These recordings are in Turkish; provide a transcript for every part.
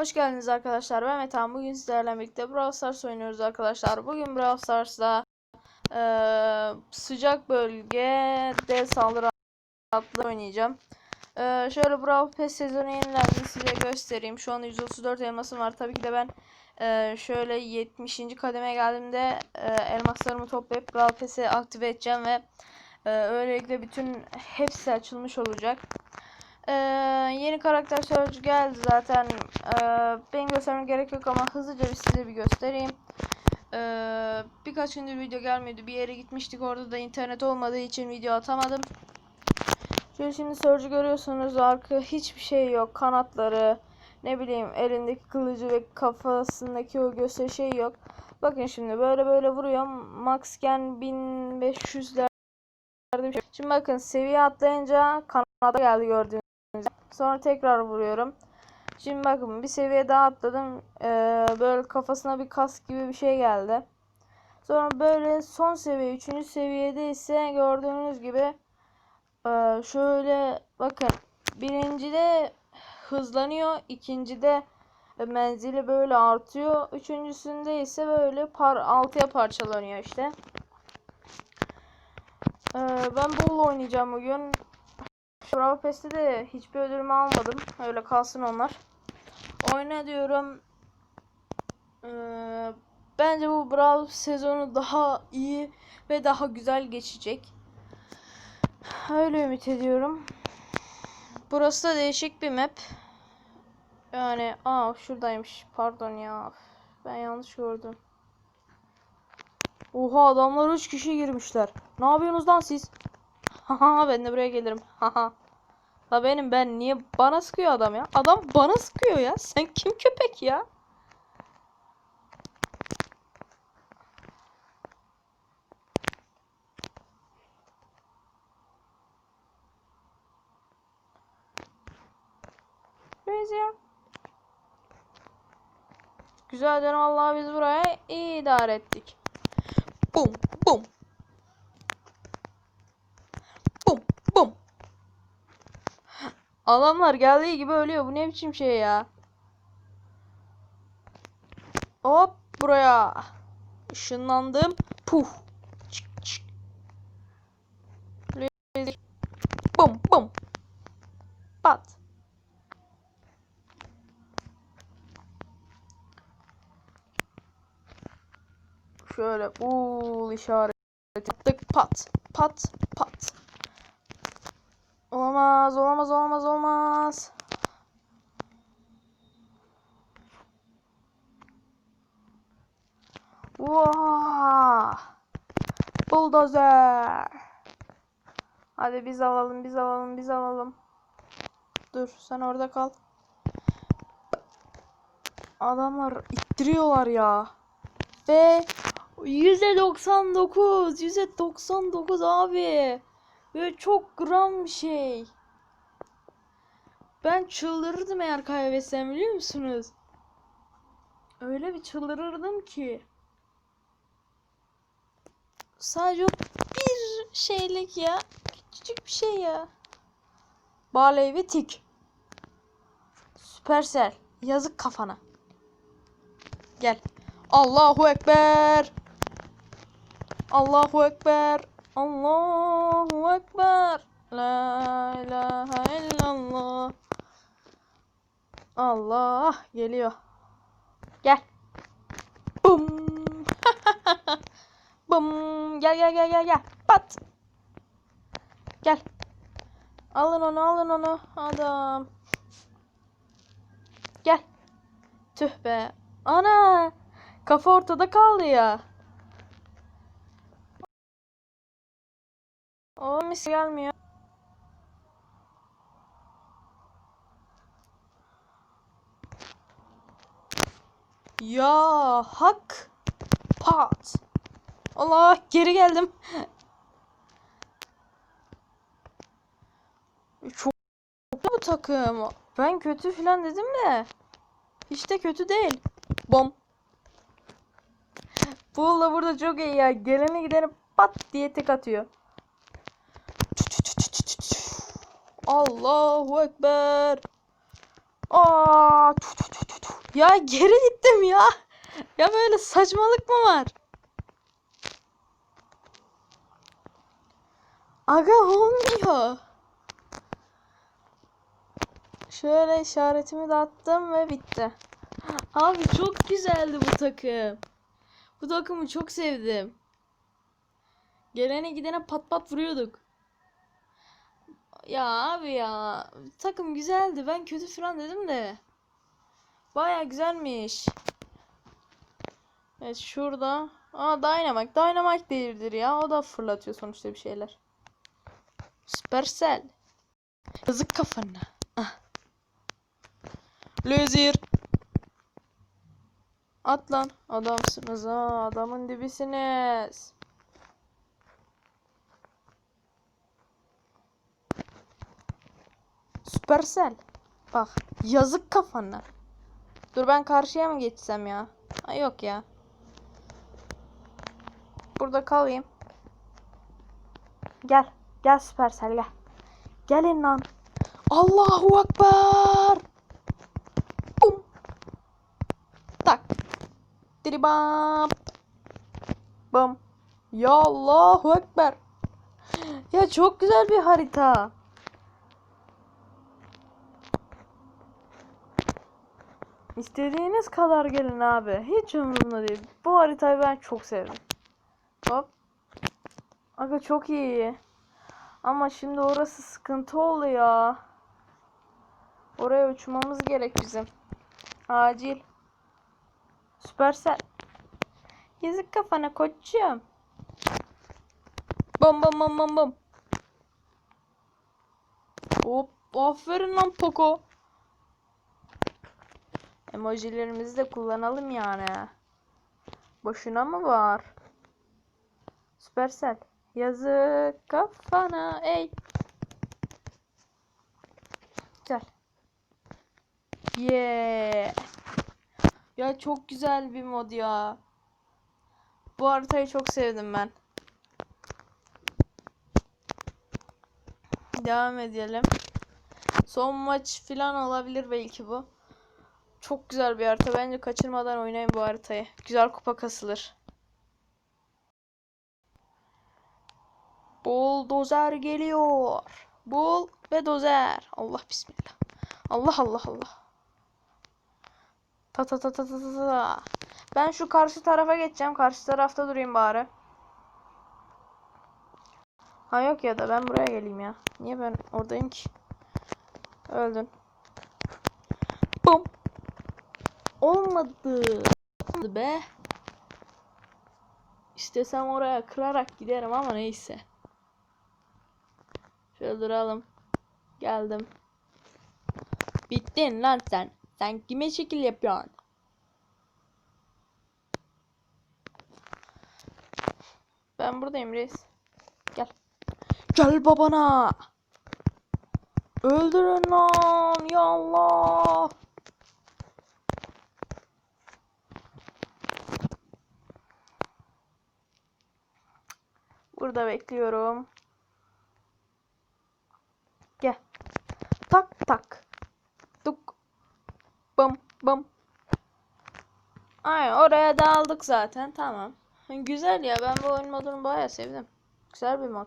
Hoş geldiniz arkadaşlar. Ben Metan. Bugün sizlerle birlikte Brawl Stars oynuyoruz arkadaşlar. Bugün Brawl Stars'ta eee, sıcak bölgede saldırı adlı oynayacağım. Eee, şöyle Brawl Pass sezonu yenilendi size göstereyim. Şu an 134 elmasım var. Tabii ki de ben eee, şöyle 70. kademe geldiğimde eee, elmaslarımı toplayıp Brawl Pass'i aktive edeceğim ve eee, öylelikle bütün hepsi açılmış olacak. Ee, yeni karakter sözcü geldi zaten. Ee, benim göstermem gerek yok ama hızlıca bir size bir göstereyim. Ee, birkaç gündür video gelmedi. Bir yere gitmiştik. Orada da internet olmadığı için video atamadım. Şöyle şimdi sözcü görüyorsunuz. Arka hiçbir şey yok. Kanatları, ne bileyim elindeki kılıcı ve kafasındaki o gösteri şey yok. Bakın şimdi böyle böyle vuruyorum. Max gen 1500'lerde bir şey. Şimdi bakın seviye atlayınca kanada geldi gördüğünüz Sonra tekrar vuruyorum. Şimdi bakın bir seviye daha atladım. Ee, böyle kafasına bir kask gibi bir şey geldi. Sonra böyle son seviye, üçüncü seviyede ise gördüğünüz gibi ee, şöyle bakın birincide hızlanıyor, ikincide menzili böyle artıyor, üçüncüsünde ise böyle par altıya parçalanıyor işte. Ee, ben bol oynayacağım bugün. Brawl Pass'te de hiçbir ödülümü almadım. Öyle kalsın onlar. Oyna diyorum. Ee, bence bu Brawl sezonu daha iyi ve daha güzel geçecek. Öyle ümit ediyorum. Burası da değişik bir map. Yani aa şuradaymış. Pardon ya. Ben yanlış gördüm. Oha adamlar 3 kişi girmişler. Ne yapıyorsunuz lan siz? Haha ben de buraya gelirim. Haha. La benim ben niye bana sıkıyor adam ya? Adam bana sıkıyor ya. Sen kim köpek ya? Benziyor. Güzel canım Allah biz buraya idare ettik. Bum. Bum bum. Adamlar geldiği gibi ölüyor. Bu ne biçim şey ya? Hop buraya. Işınlandım. Puf. Çık çık. Bum bum. Pat. Şöyle bul işaret yaptık. Pat. Pat. Pat. Olamaz, olamaz, olamaz, olmaz. Vaa! Bulldozer. Hadi biz alalım, biz alalım, biz alalım. Dur, sen orada kal. Adamlar ittiriyorlar ya. Ve %99, %99 abi. Böyle çok gram bir şey. Ben çıldırırdım eğer kaybetsem biliyor musunuz? Öyle bir çıldırırdım ki. Sadece bir şeylik ya. Küçücük bir şey ya. Barley ve tik. Süpersel. Yazık kafana. Gel. Allahu Ekber. Allahu Ekber. Allahu Ekber. La ilahe illallah. Allah geliyor. Gel. Bum. Bum. Gel gel gel gel gel. Pat. Gel. Alın onu alın onu. Adam. Gel. Tüh be. Ana. Kafa ortada kaldı ya. O mis gelmiyor. Ya hak pat. Allah geri geldim. Çok bu takım. Ben kötü falan dedim de. Hiç de kötü değil. Bom. Bu da burada çok iyi ya. Gelene gidene pat diye tek atıyor. Allahu Ekber. Aa, tu, tu, tu, tu, tu. Ya geri gittim ya. Ya böyle saçmalık mı var? Aga olmuyor. Şöyle işaretimi de attım ve bitti. Abi çok güzeldi bu takım. Bu takımı çok sevdim. Gelene gidene pat pat vuruyorduk. Ya abi ya takım güzeldi. Ben kötü falan dedim de. Baya güzelmiş. Evet şurada. Aa Dynamite. Dynamite değildir ya. O da fırlatıyor sonuçta bir şeyler. Supercell. Yazık kafana. Ah. Laser. At lan. Adamsınız ha. Adamın dibisiniz. Supercell. Bak. Yazık kafana. Dur ben karşıya mı geçsem ya? Ay yok ya. Burada kalayım. Gel. Gel Supercell gel. Gelin lan. Allahu Ekber. Bum. Tak. Diribam. Bum. Ya Allahu Ekber. Ya çok güzel bir harita. İstediğiniz kadar gelin abi. Hiç umurumda değil. Bu haritayı ben çok sevdim. Hop. Aga çok iyi. Ama şimdi orası sıkıntı oldu ya. Oraya uçmamız gerek bizim. Acil. Süpersel. Yazık kafana koçum. Bam bam bam bam bam. Hop. Aferin lan Poco. Emojilerimizi de kullanalım yani. Boşuna mı var? Süpersel. Yazık kafana ey. Güzel. Yeah. Ya çok güzel bir mod ya. Bu haritayı çok sevdim ben. Devam edelim. Son maç falan olabilir belki bu. Çok güzel bir harita. Bence kaçırmadan oynayın bu haritayı. Güzel kupa kasılır. Bulldozer geliyor. Bul ve dozer. Allah bismillah. Allah Allah Allah. Ta ta ta ta ta ta ta. Ben şu karşı tarafa geçeceğim. Karşı tarafta durayım bari. Ha yok ya da ben buraya geleyim ya. Niye ben oradayım ki? Öldün. Bum. Olmadı. Olmadı be. İstesem oraya kırarak giderim ama neyse. Şöyle duralım. Geldim. Bittin lan sen. Sen kime şekil yapıyorsun? Ben buradayım reis. Gel. Gel babana. Öldürün lan. Ya Allah. Burada bekliyorum. Gel. Tak tak. Tuk. Bım bım. Ay oraya daldık zaten. Tamam. Güzel ya. Ben bu oyun modunu bayağı sevdim. Güzel bir mod.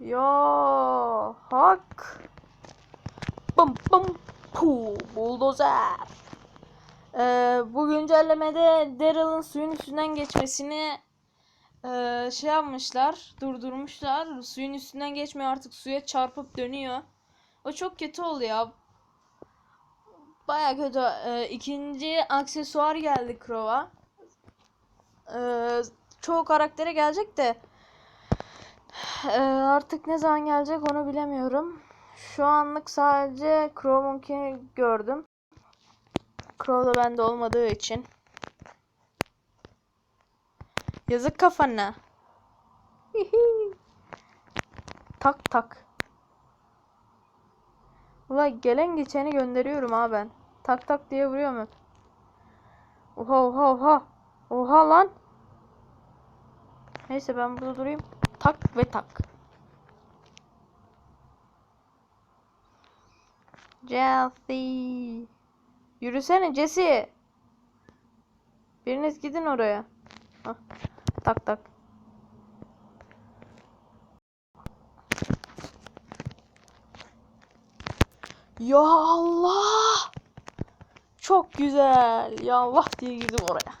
Ya hak. Bım bım. Pu. Buldozer. Ee, bu güncellemede Daryl'ın suyun üstünden geçmesini ee, şey yapmışlar, durdurmuşlar. Suyun üstünden geçmiyor artık suya çarpıp dönüyor. O çok kötü oldu ya. Baya kötü. Ee, ikinci aksesuar geldi Crow'a. Ee, çoğu karaktere gelecek de ee, artık ne zaman gelecek onu bilemiyorum. Şu anlık sadece Crow'unkini gördüm. Crow da bende olmadığı için. Yazık kafana. tak tak. Ula gelen geçeni gönderiyorum ha ben. Tak tak diye vuruyorum hep. Oha oha oha. Oha lan. Neyse ben burada durayım. Tak ve tak. Chelsea. Yürüsene Jesse. Biriniz gidin oraya. Hah. Tak tak. Ya Allah. Çok güzel. Ya Allah diye girdim oraya.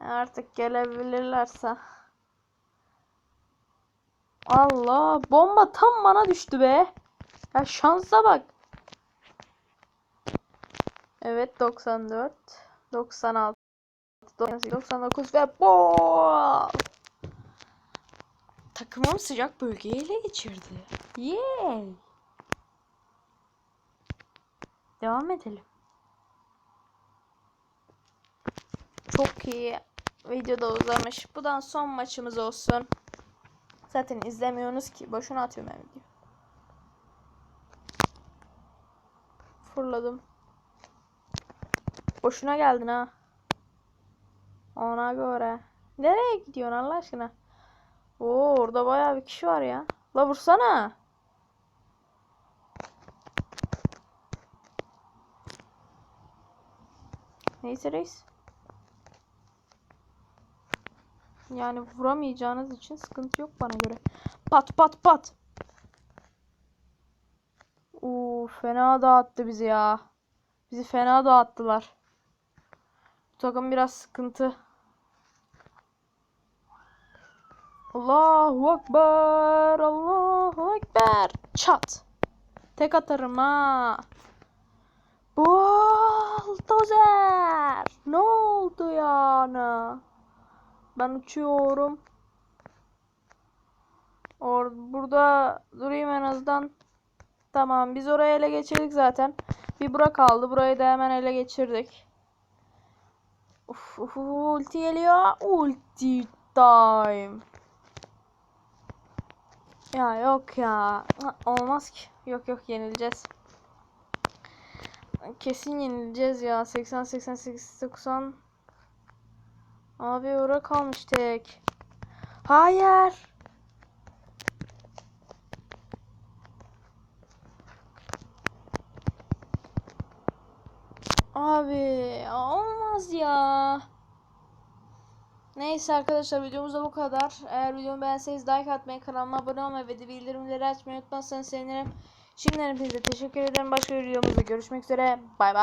Artık gelebilirlerse. Allah bomba tam bana düştü be. Ya şansa bak. Evet 94 96 98 99 ve bol. Takımım sıcak bölgeyi ele geçirdi. Yay. Devam edelim. Çok iyi. Videoda uzamış. Bu da son maçımız olsun. Zaten izlemiyorsunuz ki. Boşuna atıyorum ben video. Fırladım. Boşuna geldin ha. Ona göre. Nereye gidiyorsun Allah aşkına? Oo orada bayağı bir kişi var ya. La vursana. Neyse reis. Yani vuramayacağınız için sıkıntı yok bana göre. Pat pat pat. Oo fena dağıttı bizi ya. Bizi fena dağıttılar. Takım biraz sıkıntı. Allahu Ekber. Allahu Ekber. Çat. Tek atarım ha. Bulldozer. Ne oldu yani? Ben uçuyorum. Or burada durayım en azından. Tamam biz orayı ele geçirdik zaten. Bir bura kaldı. Burayı da hemen ele geçirdik. Uf, uf, ulti geliyor. Ulti time. Ya yok ya. Olmaz ki. Yok yok yenileceğiz. Kesin yenileceğiz ya. 80 88 90 Abi oraya kalmış tek. Hayır. Abi olmaz ya. Neyse arkadaşlar videomuz da bu kadar. Eğer videomu beğenseniz like atmayı, kanalıma abone olmayı ve de bildirimleri açmayı unutmazsanız sevinirim. Şimdiden hepinize teşekkür ederim. Başka bir videomuzda görüşmek üzere. Bay bay.